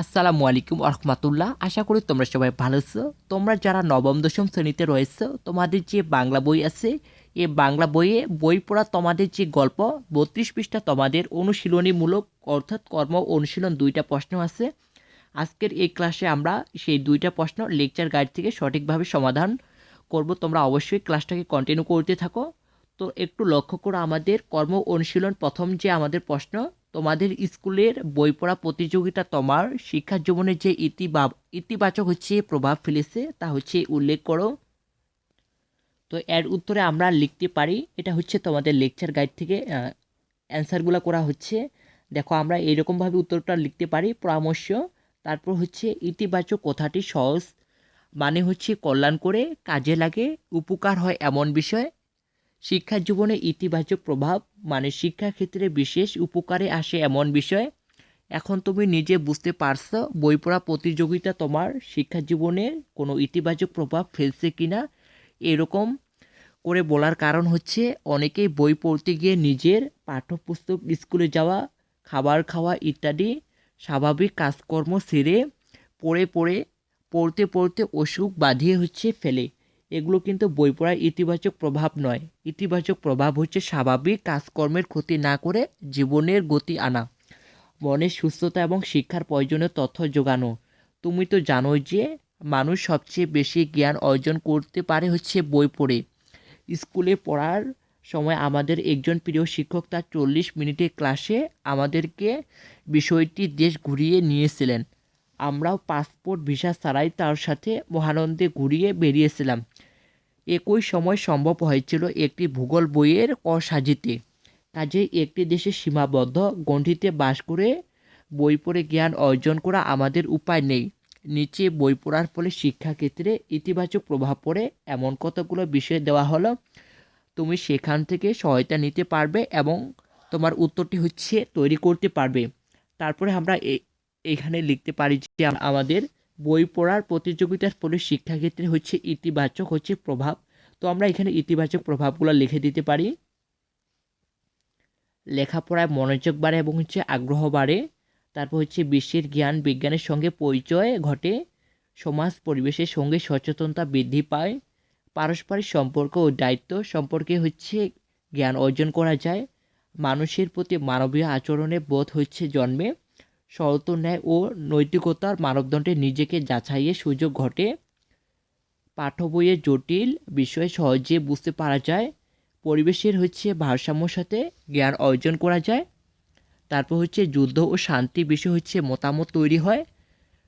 আসসালামু আলাইকুম রহমতুল্লাহ। আশা করি তোমরা সবাই ভালো আছো। তোমরা যারা নবম, দশম শ্রেণীতে রয়েছো, তোমাদের যে বাংলা বই আছে, এই বাংলা বইয়ে বই পড়া তোমাদের যে গল্প, বত্রিশ পৃষ্ঠা তোমাদের অনুশীলনীমূলক অর্থাৎ কর্ম অনুশীলন দুইটা প্রশ্ন আছে। আজকের এই ক্লাসে আমরা সেই দুইটা প্রশ্ন লেকচার গাইড থেকে সঠিকভাবে সমাধান করব। তোমরা অবশ্যই ক্লাসটাকে কন্টিনিউ করতে থাকো। তো একটু লক্ষ্য করো, আমাদের কর্ম অনুশীলন প্রথম যে আমাদের প্রশ্ন তোমাদের স্কুলের বই পড়া প্রতিযোগিতা তোমার শিক্ষা জীবনে যে ইতিবা ইতিবাচক হচ্ছে প্রভাব ফেলেছে, তা হচ্ছে উল্লেখ করো। তো এর উত্তরে আমরা লিখতে পারি, এটা হচ্ছে তোমাদের লেকচার গাইড থেকে অ্যান্সারগুলো করা হচ্ছে। দেখো, আমরা এইরকমভাবে উত্তরটা লিখতে পারি, পরামর্শ। তারপর হচ্ছে ইতিবাচক কথাটি সহজ মানে হচ্ছে কল্যাণ করে কাজে লাগে, উপকার হয় এমন বিষয়। শিক্ষা জীবনে ইতিবাচক প্রভাব মানে শিক্ষাক্ষেত্রে বিশেষ উপকারে আসে এমন বিষয়। এখন তুমি নিজে বুঝতে পারছ বই পড়া প্রতিযোগিতা তোমার শিক্ষা জীবনে কোনো ইতিবাচক প্রভাব ফেলছে কি না এরকম করে বলার কারণ হচ্ছে অনেকেই বই পড়তে গিয়ে নিজের পাঠ্যপুস্তক স্কুলে যাওয়া, খাবার খাওয়া ইত্যাদি স্বাভাবিক কাজকর্ম সেরে পড়ে পড়ে, পড়তে পড়তে অসুখ বাঁধিয়ে হচ্ছে ফেলে। এগুলো কিন্তু বই পড়ার ইতিবাচক প্রভাব নয়। ইতিবাচক প্রভাব হচ্ছে স্বাভাবিক কাজকর্মের ক্ষতি না করে জীবনের গতি আনা, মনের সুস্থতা এবং শিক্ষার প্রয়োজনীয় তথ্য যোগানো। তুমি তো জানোই যে মানুষ সবচেয়ে বেশি জ্ঞান অর্জন করতে পারে হচ্ছে বই পড়ে। স্কুলে পড়ার সময় আমাদের একজন প্রিয় শিক্ষক তার চল্লিশ মিনিটের ক্লাসে আমাদেরকে বিষয়টি দেশ ঘুরিয়ে নিয়েছিলেন। আমরাও পাসপোর্ট ভিসা ছাড়াই তার সাথে মহানন্দে ঘুরিয়ে বেরিয়েছিলাম। একই সময় সম্ভব হয়েছিল একটি ভূগোল বইয়ের ক সাজিতে কাজেই একটি দেশে সীমাবদ্ধ গণ্ডিতে বাস করে বই পড়ে জ্ঞান অর্জন করা আমাদের উপায় নেই। নিচে বই পড়ার ফলে শিক্ষাক্ষেত্রে ইতিবাচক প্রভাব পড়ে। এমন কতগুলো বিষয় দেওয়া হলো, তুমি সেখান থেকে সহায়তা নিতে পারবে এবং তোমার উত্তরটি হচ্ছে তৈরি করতে পারবে। তারপরে আমরা এখানে লিখতে পারি যে আমাদের বই পড়ার প্রতিযোগিতার ফলে শিক্ষাক্ষেত্রে হচ্ছে ইতিবাচক হচ্ছে প্রভাব। তো আমরা এখানে ইতিবাচক প্রভাবগুলো লিখে দিতে পারি। লেখাপড়ায় মনোযোগ বাড়ে এবং হচ্ছে আগ্রহ বাড়ে। তারপর হচ্ছে বিশ্বের জ্ঞান বিজ্ঞানের সঙ্গে পরিচয় ঘটে। সমাজ পরিবেশের সঙ্গে সচেতনতা বৃদ্ধি পায়। পারস্পরিক সম্পর্ক ও দায়িত্ব সম্পর্কে হচ্ছে জ্ঞান অর্জন করা যায়। মানুষের প্রতি মানবীয় আচরণে বোধ হচ্ছে জন্মে। সরত ন্যায় ও নৈতিকতার মানবদণ্ডে নিজেকে যাচাইয়ের সুযোগ ঘটে। পাঠ্য বইয়ের জটিল বিষয় সহজে বুঝতে পারা যায়। পরিবেশের হচ্ছে ভারসাম্যর সাথে জ্ঞান অর্জন করা যায়। তারপর হচ্ছে যুদ্ধ ও শান্তি বিষয় হচ্ছে মতামত তৈরি হয়।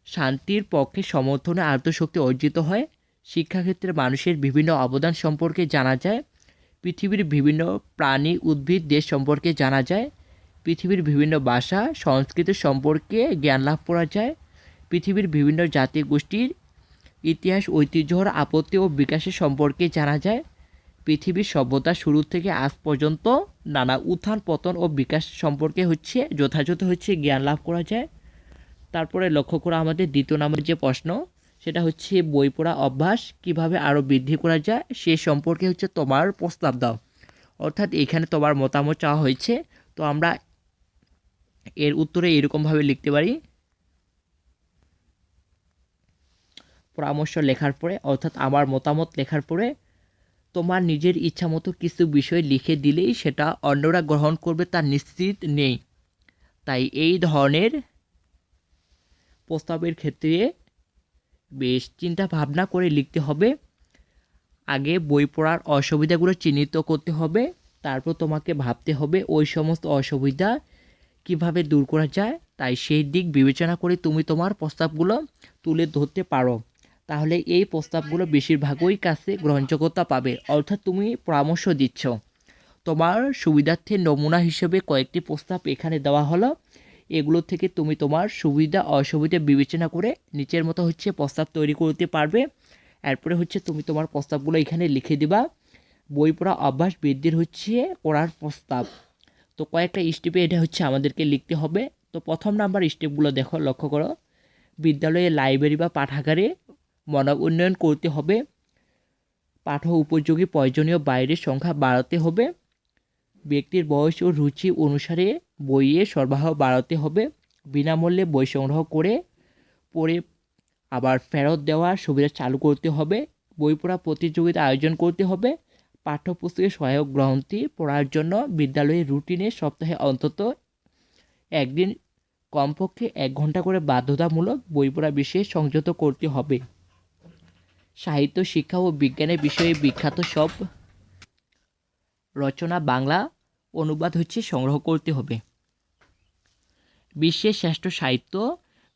শান্তির পক্ষে সমর্থনে আত্মশক্তি অর্জিত হয়। শিক্ষাক্ষেত্রে মানুষের বিভিন্ন অবদান সম্পর্কে জানা যায়। পৃথিবীর বিভিন্ন প্রাণী, উদ্ভিদ, দেশ সম্পর্কে জানা যায়। পৃথিবীর বিভিন্ন ভাষা, সংস্কৃতি সম্পর্কে জ্ঞান লাভ করা যায়। পৃথিবীর বিভিন্ন জাতি গোষ্ঠীর ইতিহাস ঐতিহ্যর আপত্তি ও বিকাশের সম্পর্কে জানা যায়। পৃথিবীর সভ্যতা শুরু থেকে আজ পর্যন্ত নানা উত্থান, পতন ও বিকাশ সম্পর্কে হচ্ছে, যথাযথ হচ্ছে জ্ঞান লাভ করা যায়। তারপরে লক্ষ্য করা আমাদের দ্বিতীয় নামের যে প্রশ্ন, সেটা হচ্ছে বই পড়া অভ্যাস কীভাবে আরও বৃদ্ধি করা যায়, সে সম্পর্কে হচ্ছে তোমার প্রস্তাব দাও। অর্থাৎ এখানে তোমার মতামত চাওয়া হয়েছে। তো আমরা এর উত্তরে এরকমভাবে লিখতে পারি। পরামর্শ লেখার পরে, অর্থাৎ আমার মতামত লেখার পরে, তোমার নিজের ইচ্ছা মতো কিছু বিষয় লিখে দিলেই সেটা অন্যরা গ্রহণ করবে তা নিশ্চিত নেই। তাই এই ধরনের প্রস্তাবের ক্ষেত্রে বেশ চিন্তা ভাবনা করে লিখতে হবে। আগে বই পড়ার অসুবিধাগুলো চিহ্নিত করতে হবে। তারপর তোমাকে ভাবতে হবে ওই সমস্ত অসুবিধা কীভাবে দূর করা যায়, তাই সেই দিক বিবেচনা করে তুমি তোমার প্রস্তাবগুলো তুলে ধরতে পারো। তাহলে এই প্রস্তাবগুলো বেশিরভাগই কাছে গ্রহণযোগ্যতা পাবে, অর্থাৎ তুমি পরামর্শ দিচ্ছ। তোমার সুবিধার্থে নমুনা হিসেবে কয়েকটি প্রস্তাব এখানে দেওয়া হলো। এগুলো থেকে তুমি তোমার সুবিধা, অসুবিধা বিবেচনা করে নিচের মতো হচ্ছে প্রস্তাব তৈরি করতে পারবে। এরপরে হচ্ছে তুমি তোমার প্রস্তাবগুলো এখানে লিখে দিবা। বই পড়া অভ্যাস বৃদ্ধির হচ্ছে করার প্রস্তাব। তো কয়েকটা স্টেপে এটা হচ্ছে আমাদেরকে লিখতে হবে। তো প্রথম নাম্বার স্টেপগুলো দেখো, লক্ষ্য করো। বিদ্যালয়ে লাইব্রেরি বা পাঠাগারে মানব উন্নয়ন করতে হবে। পাঠ্য উপযোগী প্রয়োজনীয় বাইরের সংখ্যা বাড়াতে হবে। ব্যক্তির বয়স ও রুচি অনুসারে বইয়ের সরবরাহ বাড়াতে হবে। বিনামূল্যে বই সংগ্রহ করে পড়ে আবার ফেরত দেওয়ার সুবিধা চালু করতে হবে। বই পড়া প্রতিযোগিতা আয়োজন করতে হবে। পাঠ্যপুস্তকের সহায়ক গ্রন্থি পড়ার জন্য বিদ্যালয়ের রুটিনে সপ্তাহে অন্তত একদিন, কমপক্ষে এক ঘণ্টা করে বাধ্যতামূলক বই পড়া বিষয়ে সংযত করতে হবে। সাহিত্য, শিক্ষা ও বিজ্ঞানের বিষয়ে বিখ্যাত সব রচনা বাংলা অনুবাদ হচ্ছে সংগ্রহ করতে হবে। বিশ্বের শ্রেষ্ঠ সাহিত্য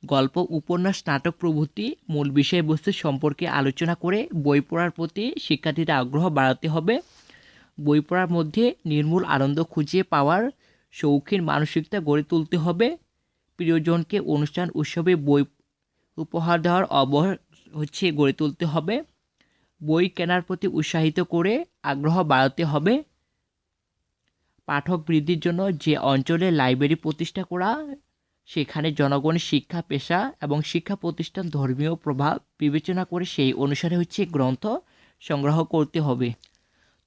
গল্প, উপন্যাস, নাটক প্রভৃতি মূল বিষয়বস্তু সম্পর্কে আলোচনা করে বই পড়ার প্রতি শিক্ষার্থীদের আগ্রহ বাড়াতে হবে। বই পড়ার মধ্যে নির্মূল আনন্দ খুঁজে পাওয়ার শৌখিন মানসিকতা গড়ে তুলতে হবে। প্রিয়জনকে অনুষ্ঠান, উৎসবে বই উপহার দেওয়ার অবহার হচ্ছে গড়ে তুলতে হবে। বই কেনার প্রতি উৎসাহিত করে আগ্রহ বাড়াতে হবে। পাঠক বৃদ্ধির জন্য যে অঞ্চলে লাইব্রেরি প্রতিষ্ঠা করা সেখানে জনগণ শিক্ষা, পেশা এবং শিক্ষা প্রতিষ্ঠান ধর্মীয় প্রভাব বিবেচনা করে সেই অনুসারে হচ্ছে গ্রন্থ সংগ্রহ করতে হবে।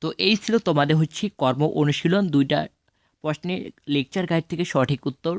তো এই ছিল তোমাদের হচ্ছে কর্ম অনুশীলন। দুইটা প্রশ্নের লেকচার গাইড থেকে সঠিক উত্তর।